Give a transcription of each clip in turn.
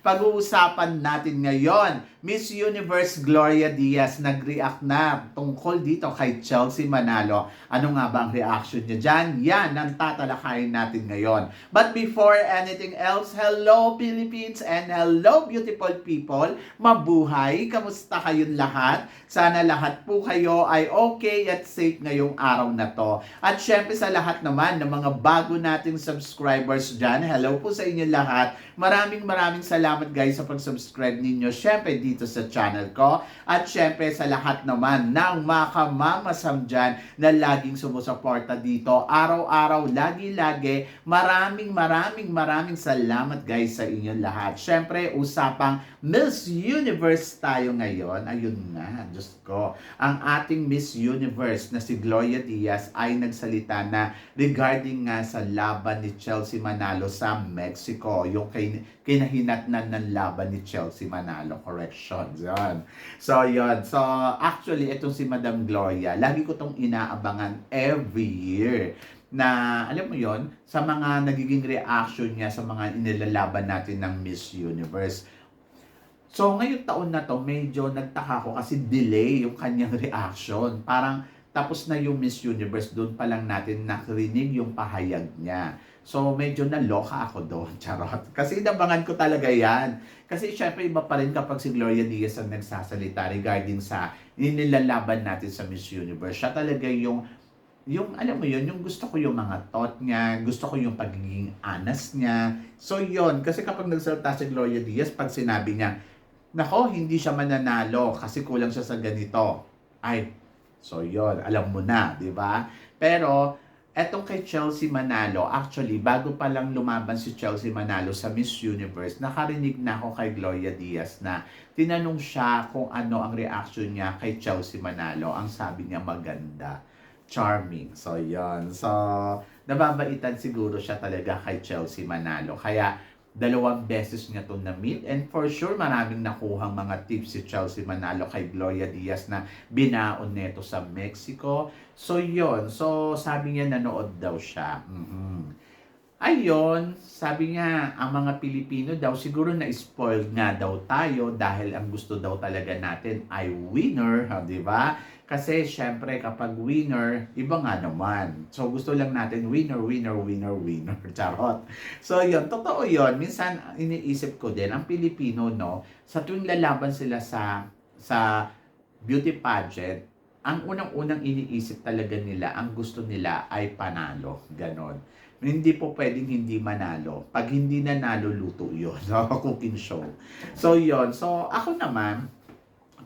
Pag-uusapan natin ngayon, Miss Universe Gloria Diaz nag-react na tungkol dito kay Chelsea Manalo. Ano nga ba ang reaction niya dyan? Yan ang tatalakayin natin ngayon. But before anything else, hello Philippines and hello beautiful people! Mabuhay! Kamusta kayong lahat? Sana lahat po kayo ay okay at safe ngayong araw na to. At syempre sa lahat naman ng mga bago nating subscribers dyan, hello po sa inyo lahat. Maraming maraming salamat guys sa pag-subscribe ninyo syempre dito sa channel ko. At syempre sa lahat naman ng mga kamamasam dyan na laging sumusuporta dito. Araw-araw, lagi-lagi. Maraming maraming maraming salamat guys sa inyo lahat. Syempre usapang Miss Universe tayo ngayon. Ayun nga, Diyos ko. Ang ating Miss Universe na si Gloria Diaz ay nagsalita na regarding nga sa laban ni Chelsea Manalo sa Mexico. Yung kay, kinahinatnan ng laban ni Chelsea Manalo. Correction. Yan. So, yun. So, actually, itong si Madam Gloria, lagi ko tong inaabangan every year na alam mo yon sa mga nagiging reaction niya sa mga inilalaban natin ng Miss Universe. So, ngayong taon na to, medyo nagtaka ko kasi delay yung kanyang reaction. Parang tapos na yung Miss Universe, doon pa lang natin nakrinig yung pahayag niya. So, medyo naloka ako doon, charot. Kasi inabangan ko talaga yan. Kasi syempre iba pa rin kapag si Gloria Diaz ang nagsasalita regarding sa inilalaban natin sa Miss Universe. Siya talaga yung yung alam mo yun, yung gusto ko yung mga thought niya, gusto ko yung pagiging honest niya. So yun, kasi kapag nagsalita si Gloria Diaz, pag sinabi niya, nako, hindi siya mananalo kasi kulang siya sa ganito. Ay, so yun, alam mo na, di ba? Pero, etong kay Chelsea Manalo, actually, bago pa lang lumaban si Chelsea Manalo sa Miss Universe, nakarinig na ako kay Gloria Diaz na tinanong siya kung ano ang reaction niya kay Chelsea Manalo. Ang sabi niya, maganda charming. So, yon So, nababaitan siguro siya talaga kay Chelsea Manalo. Kaya, dalawang beses niya to na-meet. And for sure, maraming nakuhang mga tips si Chelsea Manalo kay Gloria Diaz na binaon neto sa Mexico. So, yon So, sabi niya nanood daw siya. Mhm. Ayun, sabi niya, ang mga Pilipino daw siguro na-spoiled nga daw tayo dahil ang gusto daw talaga natin ay winner, di ba? Kasi syempre kapag winner, iba nga naman. So gusto lang natin winner, winner, winner, winner. Charot. So yun, totoo yun. Minsan iniisip ko din, ang Pilipino, no, sa tuwing lalaban sila sa sa beauty pageant, ang unang-unang iniisip talaga nila, ang gusto nila ay panalo. Ganon. Hindi po pwedeng hindi manalo. Pag hindi nanalo, luto yun. So, cooking show. So, yon So, ako naman,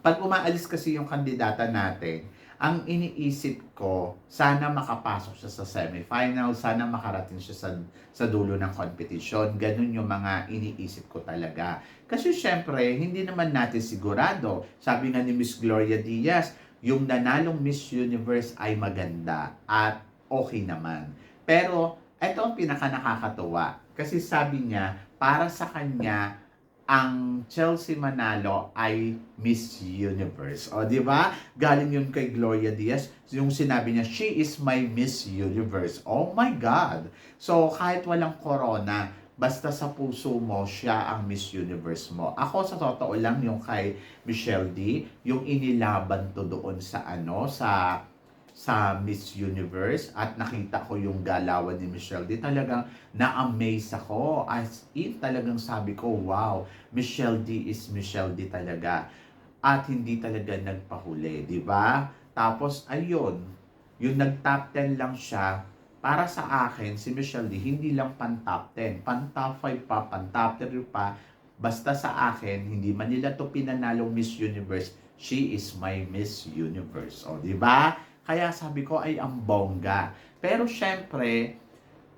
pag umaalis kasi yung kandidata natin, ang iniisip ko, sana makapasok siya sa semifinal, sana makarating siya sa, sa dulo ng competition. Ganun yung mga iniisip ko talaga. Kasi syempre, hindi naman natin sigurado. Sabi nga ni Miss Gloria Diaz, yung nanalong Miss Universe ay maganda at okay naman. Pero, ito ang pinaka nakakatuwa. Kasi sabi niya, para sa kanya, ang Chelsea Manalo ay Miss Universe. O, di ba? Galing yun kay Gloria Diaz. Yung sinabi niya, she is my Miss Universe. Oh my God! So, kahit walang corona, basta sa puso mo, siya ang Miss Universe mo. Ako, sa totoo lang, yung kay Michelle D, yung inilaban to doon sa ano, sa sa Miss Universe at nakita ko yung galawan ni Michelle D. Talagang na-amaze ako. As in, talagang sabi ko, wow, Michelle D is Michelle D talaga. At hindi talaga nagpahuli, di ba? Tapos, ayun, yung nag-top 10 lang siya, para sa akin, si Michelle D, hindi lang pan-top 10, pan-top 5 pa, pan-top 3 pa, basta sa akin, hindi man nila to pinanalong Miss Universe, she is my Miss Universe. O, di ba? Kaya sabi ko ay ang bongga. Pero syempre,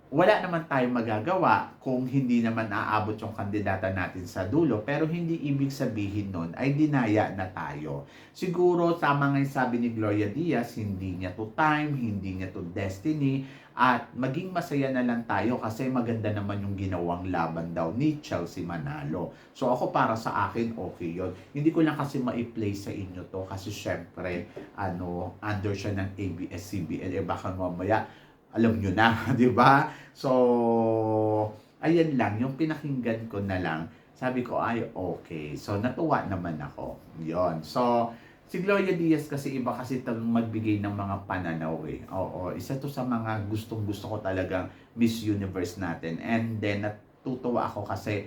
wala naman tayong magagawa kung hindi naman aabot yung kandidata natin sa dulo. Pero hindi ibig sabihin nun ay dinaya na tayo. Siguro tama nga yung sabi ni Gloria Diaz, hindi niya to time, hindi niya to destiny, at maging masaya na lang tayo kasi maganda naman yung ginawang laban daw ni Chelsea Manalo. So ako para sa akin, okay yon Hindi ko lang kasi ma-play sa inyo to kasi syempre, ano, under siya ng ABS-CBN, eh baka mamaya alam nyo na, di ba? So, ayan lang, yung pinakinggan ko na lang, sabi ko, ay, okay. So, natuwa naman ako. Yon So, si Gloria Diaz kasi iba kasi talagang magbigay ng mga pananaw eh. Oo, isa to sa mga gustong gusto ko talagang Miss Universe natin. And then, natutuwa ako kasi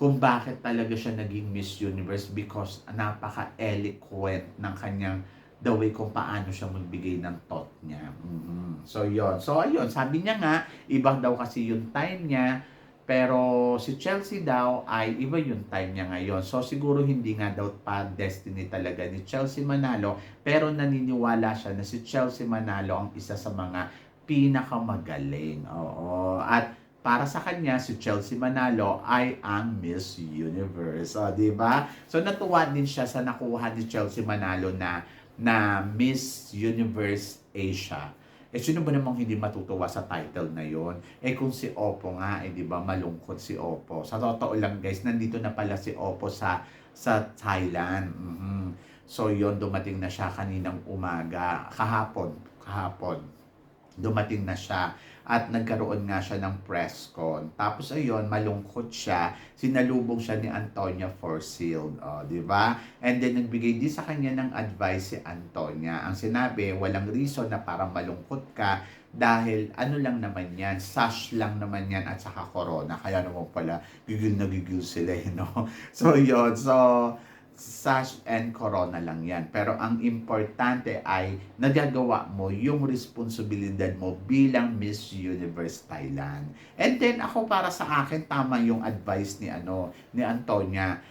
kung bakit talaga siya naging Miss Universe because napaka-eloquent ng kanyang the way kung paano siya magbigay ng thought niya. Mhm. So, yon So, ayun, sabi niya nga, ibang daw kasi yung time niya, pero si Chelsea daw ay iba yung time niya ngayon. So, siguro hindi nga daw pa destiny talaga ni Chelsea Manalo, pero naniniwala siya na si Chelsea Manalo ang isa sa mga pinakamagaling. Oo. At para sa kanya, si Chelsea Manalo ay ang Miss Universe. O, di ba? So, natuwa din siya sa nakuha ni Chelsea Manalo na na Miss Universe Asia. Eh, sino ba namang hindi matutuwa sa title na yon? Eh, kung si Oppo nga, eh, di ba, malungkot si Oppo. Sa totoo lang, guys, nandito na pala si Oppo sa sa Thailand. Mhm. So, yon dumating na siya kaninang umaga. Kahapon. Kahapon. Dumating na siya at nagkaroon nga siya ng press con. Tapos ayun, malungkot siya. Sinalubong siya ni Antonia Forsealed, oh, di ba? And then nagbigay din sa kanya ng advice si Antonia. Ang sinabi, walang reason na parang malungkot ka dahil ano lang naman yan, sash lang naman yan at saka corona. Kaya naman pala, gigil na gigil sila, you know? So yun, so SARS and Corona lang yan. Pero ang importante ay nagagawa mo yung responsibilidad mo bilang Miss Universe Thailand. And then ako para sa akin tama yung advice ni ano ni Antonia.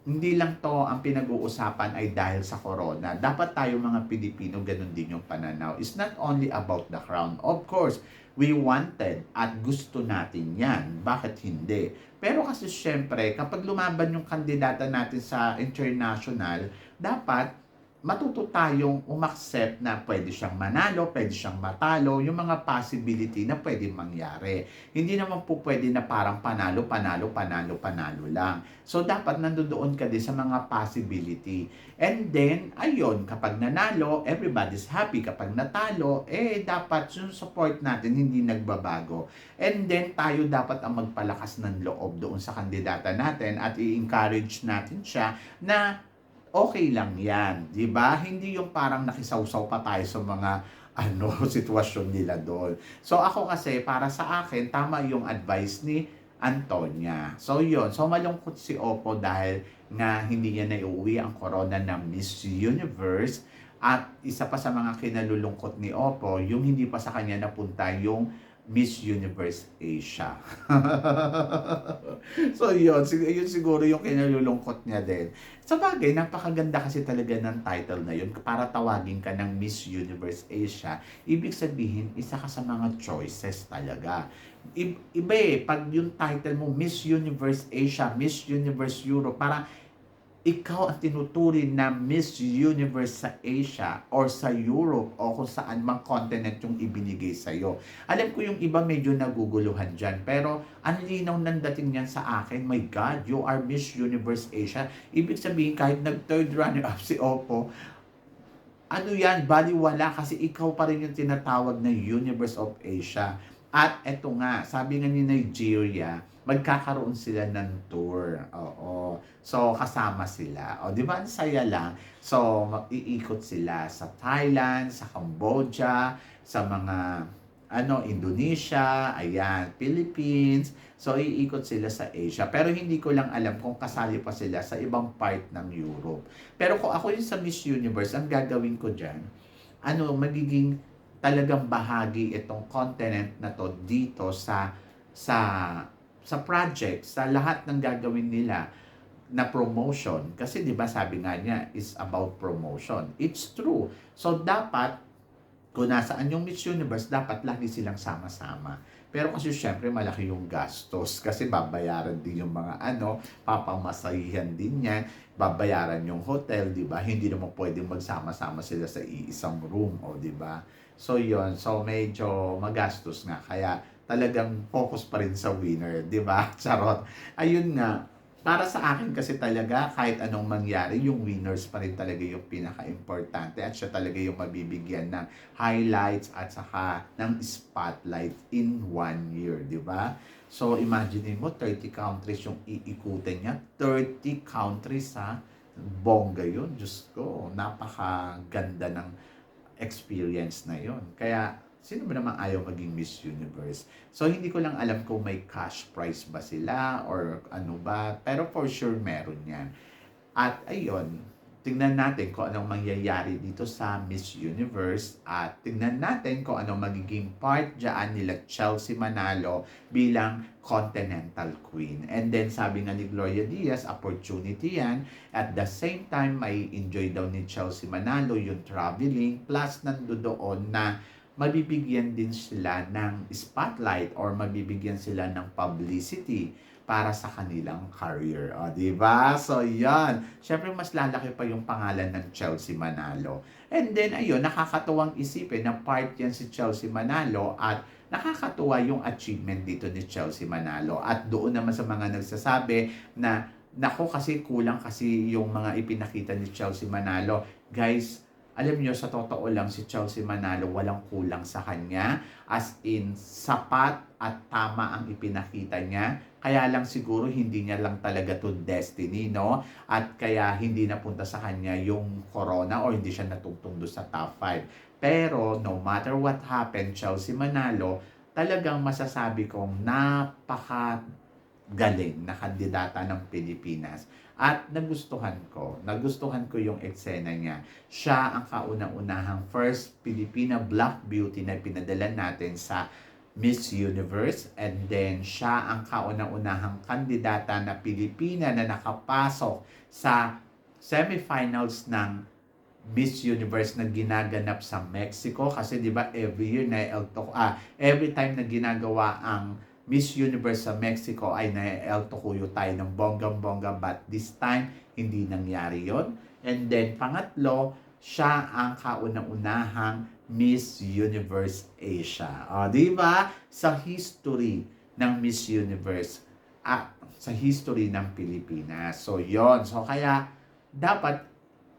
Hindi lang to ang pinag-uusapan ay dahil sa corona. Dapat tayo mga Pilipino ganun din yung pananaw. It's not only about the crown. Of course, we wanted at gusto natin yan. Bakit hindi? Pero kasi syempre, kapag lumaban yung kandidata natin sa international, dapat matuto tayong umaccept na pwede siyang manalo, pwede siyang matalo, yung mga possibility na pwede mangyari. Hindi naman po pwede na parang panalo, panalo, panalo, panalo lang. So, dapat nandoon ka din sa mga possibility. And then, ayun, kapag nanalo, everybody's happy. Kapag natalo, eh, dapat yung support natin hindi nagbabago. And then, tayo dapat ang magpalakas ng loob doon sa kandidata natin at i-encourage natin siya na okay lang yan, di ba? Hindi yung parang nakisawsaw pa tayo sa mga ano, sitwasyon nila doon. So ako kasi, para sa akin, tama yung advice ni Antonia. So yun, so malungkot si Oppo dahil nga hindi niya naiuwi ang corona ng Miss Universe. At isa pa sa mga kinalulungkot ni Oppo, yung hindi pa sa kanya napunta yung Miss Universe Asia. so yun, yun siguro yung kinalulungkot niya din. Sa bagay, napakaganda kasi talaga ng title na yun. Para tawagin ka ng Miss Universe Asia, ibig sabihin, isa ka sa mga choices talaga. Iba eh, pag yung title mo, Miss Universe Asia, Miss Universe Europe, parang ikaw ang tinuturing na Miss Universe sa Asia or sa Europe o kung saan mang continent yung ibinigay sa iyo. Alam ko yung iba medyo naguguluhan dyan, pero ang linaw ng dating niyan sa akin, my God, you are Miss Universe Asia. Ibig sabihin, kahit nag-third runner-up si Oppo, ano yan, baliwala kasi ikaw pa rin yung tinatawag na Universe of Asia. At eto nga, sabi nga ni Nigeria, magkakaroon sila ng tour. Oo. So, kasama sila. O, di ba? Saya lang. So, mag-iikot sila sa Thailand, sa Cambodia, sa mga ano, Indonesia, ayan, Philippines. So, iikot sila sa Asia. Pero hindi ko lang alam kung kasali pa sila sa ibang part ng Europe. Pero kung ako yung sa Miss Universe, ang gagawin ko dyan, ano, magiging talagang bahagi itong continent na to dito sa sa sa project, sa lahat ng gagawin nila na promotion. Kasi 'di ba sabi nga niya is about promotion. It's true. So dapat kung nasaan yung Miss Universe, dapat lagi silang sama-sama. Pero kasi syempre malaki yung gastos kasi babayaran din yung mga ano, papamasahihan din yan, babayaran yung hotel, di ba? Hindi naman pwedeng magsama-sama sila sa iisang room, o di ba? So yon so medyo magastos nga. Kaya talagang focus pa rin sa winner, di ba? Charot. Ayun nga, para sa akin kasi talaga kahit anong mangyari, yung winners pa rin talaga yung pinaka-importante at siya talaga yung mabibigyan ng highlights at saka ng spotlight in one year, di ba? So imagine mo 30 countries yung iikutin niya, 30 countries ha. Bongga yun, Diyos ko, napakaganda ng experience na yon. Kaya sino ba namang ayaw maging Miss Universe? So, hindi ko lang alam kung may cash prize ba sila or ano ba. Pero for sure, meron yan. At ayun, tingnan natin kung anong mangyayari dito sa Miss Universe at tingnan natin kung anong magiging part dyan nila Chelsea Manalo bilang Continental Queen. And then sabi nga ni Gloria Diaz, opportunity yan. At the same time, may enjoy daw ni Chelsea Manalo yung traveling plus nandoon na mabibigyan din sila ng spotlight or mabibigyan sila ng publicity para sa kanilang career. O, di ba? So, yan. Siyempre, mas lalaki pa yung pangalan ng Chelsea Manalo. And then, ayun, nakakatuwang isipin na part yan si Chelsea Manalo at nakakatuwa yung achievement dito ni Chelsea Manalo. At doon naman sa mga nagsasabi na, nako kasi kulang kasi yung mga ipinakita ni Chelsea Manalo. Guys, alam niyo sa totoo lang si Chelsea Manalo walang kulang sa kanya. As in sapat at tama ang ipinakita niya. Kaya lang siguro hindi niya lang talaga to destiny no? At kaya hindi napunta sa kanya yung corona or hindi siya natugtong doon sa top 5 pero no matter what happened Chelsea Manalo talagang masasabi kong napaka galing na kandidata ng Pilipinas. At nagustuhan ko, nagustuhan ko yung eksena niya. Siya ang kauna-unahang first Filipina Black Beauty na pinadala natin sa Miss Universe and then siya ang kauna-unahang kandidata na Pilipina na nakapasok sa semifinals ng Miss Universe na ginaganap sa Mexico kasi 'di ba every year na El ah every time na ginagawa ang Miss Universe sa Mexico ay na El Tocuyo tayo ng bonggang-bongga but this time hindi nangyari yon and then pangatlo siya ang kauna-unahang Miss Universe Asia. O, di ba? Sa history ng Miss Universe at sa history ng Pilipinas. So, yon So, kaya dapat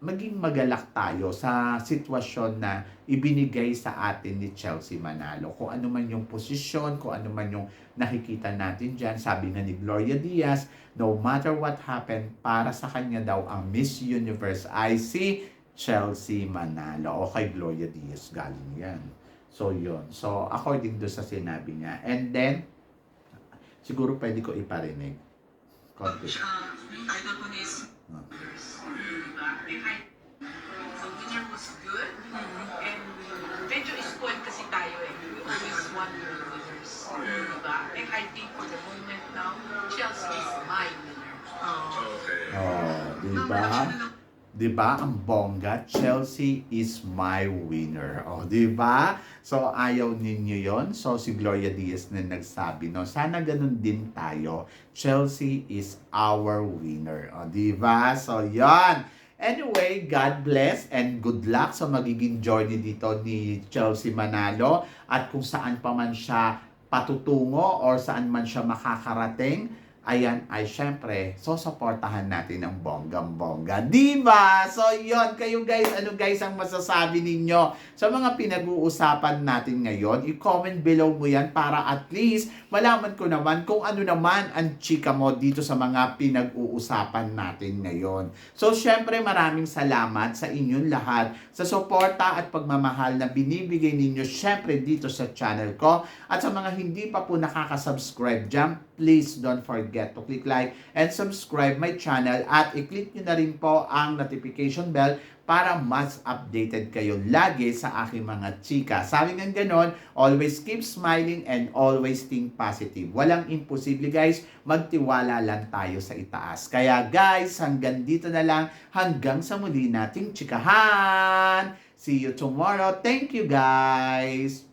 maging magalak tayo sa sitwasyon na ibinigay sa atin ni Chelsea Manalo. Kung ano man yung posisyon, kung ano man yung nakikita natin dyan, sabi nga ni Gloria Diaz, no matter what happened, para sa kanya daw ang Miss Universe ay si Chelsea Manalo. O kay Gloria Diaz galing yan. So, yun. So, according do sa sinabi niya. And then, siguro pwede ko iparinig. Konti. Uh, idol ko diba? The winner was good and medyo spoiled kasi tayo eh. We always want the winners. Diba? And I think for the moment now, Chelsea is my winner. Oh, di ba? Di ba? Ang bongga, Chelsea is my winner. Oh, di ba? So, ayaw ninyo yon So, si Gloria Diaz na nagsabi, no? Sana ganun din tayo. Chelsea is our winner. Oh, di ba? So, yon Anyway, God bless and good luck sa magiging journey dito ni Chelsea Manalo at kung saan pa man siya patutungo or saan man siya makakarating, ayan ay syempre, so supportahan natin ang bonggang-bongga. Di ba? So yon kayo guys, ano guys ang masasabi ninyo sa mga pinag-uusapan natin ngayon? I-comment below mo yan para at least malaman ko naman kung ano naman ang chika mo dito sa mga pinag-uusapan natin ngayon. So syempre maraming salamat sa inyong lahat sa suporta at pagmamahal na binibigay ninyo syempre dito sa channel ko at sa mga hindi pa po nakaka-subscribe dyan, please don't forget to click like and subscribe my channel at i-click nyo na rin po ang notification bell para mas updated kayo lagi sa aking mga chika. Sabi nga ganon, always keep smiling and always think positive. Walang imposible guys, magtiwala lang tayo sa itaas. Kaya guys, hanggang dito na lang, hanggang sa muli nating chikahan. See you tomorrow. Thank you guys.